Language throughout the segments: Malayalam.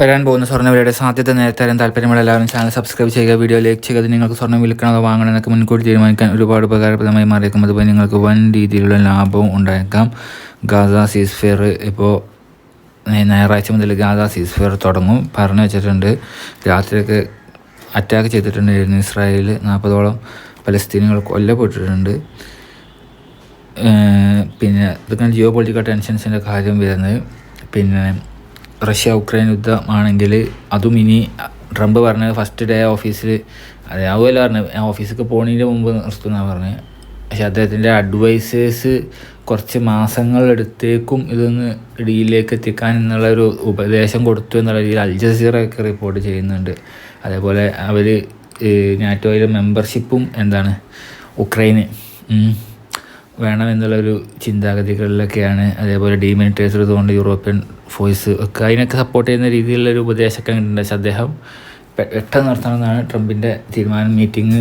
വരാൻ പോകുന്ന സ്വർണവിലയുടെ സാധ്യത നേരത്തെ തരാൻ താല്പര്യമുള്ള എല്ലാവരും ചാനൽ സബ്സ്ക്രൈബ് ചെയ്യുക വീഡിയോ ലൈക്ക് ചെയ്യുക അത് നിങ്ങൾക്ക് സ്വർണം വിൽക്കണോ വാങ്ങണോ എന്നൊക്കെ മുൻകൂട്ടി തീരുമാനിക്കാൻ ഒരുപാട് ഉപകാരപ്രദമായി മാറിയേക്കും. അതുപോലെ നിങ്ങൾക്ക് വൻ രീതിയിലുള്ള ലാഭവും ഉണ്ടായേക്കാം. ഗാസ സീസ്ഫെയർ ഇപ്പോൾ ഞായറാഴ്ച മുതൽ ഗാസ സീസ്ഫെയർ തുടങ്ങും. പറഞ്ഞു വെച്ചിട്ടുണ്ട് രാത്രിയൊക്കെ അറ്റാക്ക് ചെയ്തിട്ടുണ്ടായിരുന്നു ഇസ്രായേൽ നാൽപ്പതോളം പലസ്തീനുകൾ കൊല്ലപ്പെട്ടിട്ടുണ്ട്. പിന്നെ ഇതൊക്കെയാണ് ജിയോ പൊളിറ്റിക്കൽ ടെൻഷൻസിന്റെ കാര്യം വരുന്നത്. പിന്നെ റഷ്യ ഉക്രൈൻ യുദ്ധമാണെങ്കിൽ അതും ഇനി ട്രംപ് പറഞ്ഞത് ഫസ്റ്റ് ഡേ ഓഫീസിൽ അറിയാവുമല്ലോ പറഞ്ഞത്. ഞാൻ ഓഫീസിലേക്ക് പോണതിന്റെ മുമ്പ് നിർത്തുന്നാണ് പറഞ്ഞത് പക്ഷെ അദ്ദേഹത്തിന്റെ അഡ്വൈസേഴ്സ് കുറച്ച് മാസങ്ങളെടുത്തേക്കും ഇതൊന്ന് ഡീലിലേക്ക് എത്തിക്കാൻ എന്നുള്ളൊരു ഉപദേശം കൊടുത്തു എന്നുള്ള രീതിയിൽ അൽ ജസീറയൊക്കെ റിപ്പോർട്ട് ചെയ്യുന്നുണ്ട്. അതേപോലെ അവർ നാറ്റോയിലെ മെമ്പർഷിപ്പും എന്താണ് ഉക്രൈന് വേണമെന്നുള്ളൊരു ചിന്താഗതികളിലൊക്കെയാണ് അതേപോലെ ഡീമിനിറ്റേഴ്സ് ചെയ്തുകൊണ്ട് യൂറോപ്യൻ ഫോഴ്സ് ഒക്കെ അതിനൊക്കെ സപ്പോർട്ട് ചെയ്യുന്ന രീതിയിലുള്ള ഒരു ഉപദേശമൊക്കെ ഉണ്ട് പക്ഷെ അദ്ദേഹം പെട്ടെന്ന് നടത്തണമെന്നാണ് ട്രംപിന്റെ തീരുമാനം. മീറ്റിംഗ്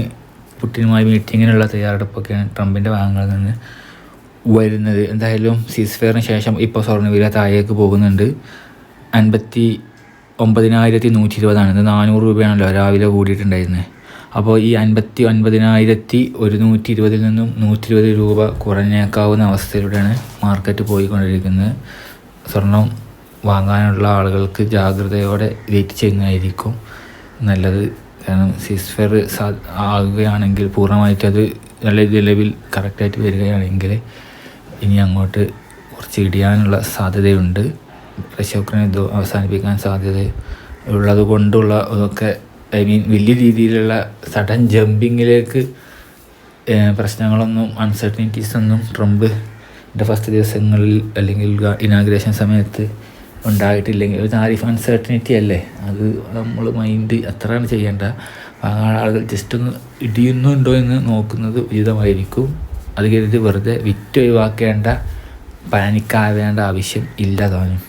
പുട്ടിനുമായി മീറ്റിങ്ങിനുള്ള തയ്യാറെടുപ്പൊക്കെയാണ് ട്രംപിന്റെ ഭാഗങ്ങളിൽ നിന്ന് വരുന്നത്. എന്തായാലും സീസ് ഫെയറിന് ശേഷം ഇപ്പോൾ സ്വർണവില താഴേക്ക് പോകുന്നുണ്ട്. അൻപത്തി ഒമ്പതിനായിരത്തി നൂറ്റി ഇരുപതാണ്. ഇത് നാനൂറ് രൂപയാണല്ലോ രാവിലെ കൂടിയിട്ടുണ്ടായിരുന്നത്. അപ്പോൾ ഈ അൻപത്തി ഒൻപതിനായിരത്തി ഒരുന്നൂറ്റി ഇരുപതിൽ നിന്നും നൂറ്റി ഇരുപത് രൂപ കുറഞ്ഞേക്കാവുന്ന അവസ്ഥയിലൂടെയാണ് മാർക്കറ്റ് പോയിക്കൊണ്ടിരിക്കുന്നത്. സ്വർണം വാങ്ങാനുള്ള ആളുകൾക്ക് ജാഗ്രതയോടെ വെയിറ്റ് ചെയ്യുന്നതായിരിക്കും നല്ലത്. കാരണം സിസ്ഫെർ സാ ആകുകയാണെങ്കിൽ പൂർണമായിട്ട് അത് നല്ല നിലവിൽ കറക്റ്റായിട്ട് വരികയാണെങ്കിൽ ഇനി അങ്ങോട്ട് കുറച്ച് ഇടിയാനുള്ള സാധ്യതയുണ്ട്. യുദ്ധം അവസാനിപ്പിക്കാൻ സാധ്യത ഉള്ളത് കൊണ്ടുള്ള ഇതൊക്കെ ഐ മീൻ വലിയ രീതിയിലുള്ള സഡൻ ജമ്പിങ്ങിലേക്ക് പ്രശ്നങ്ങളൊന്നും അൺസർട്ടനിറ്റീസ് ഒന്നും ട്രംപിന്റെ ഫസ്റ്റ് ദിവസങ്ങളിൽ അല്ലെങ്കിൽ ഇനാഗ്രേഷൻ സമയത്ത് ഉണ്ടായിട്ടില്ലെങ്കിൽ ഒരു താരിഫ് അൺസർട്ടനിറ്റി അല്ലേ? അത് നമ്മൾ മൈൻഡ് അത്രയാണ് ചെയ്യേണ്ട. ആളുകൾ ജസ്റ്റ് ഒന്ന് ഇടിയുന്നുണ്ടോ എന്ന് നോക്കുന്നത് ഉചിതമായിരിക്കും. അത് കരുതി വെറുതെ വിറ്റ് ഒഴിവാക്കേണ്ട പാനിക്കാവേണ്ട ആവശ്യം ഇല്ല താനും.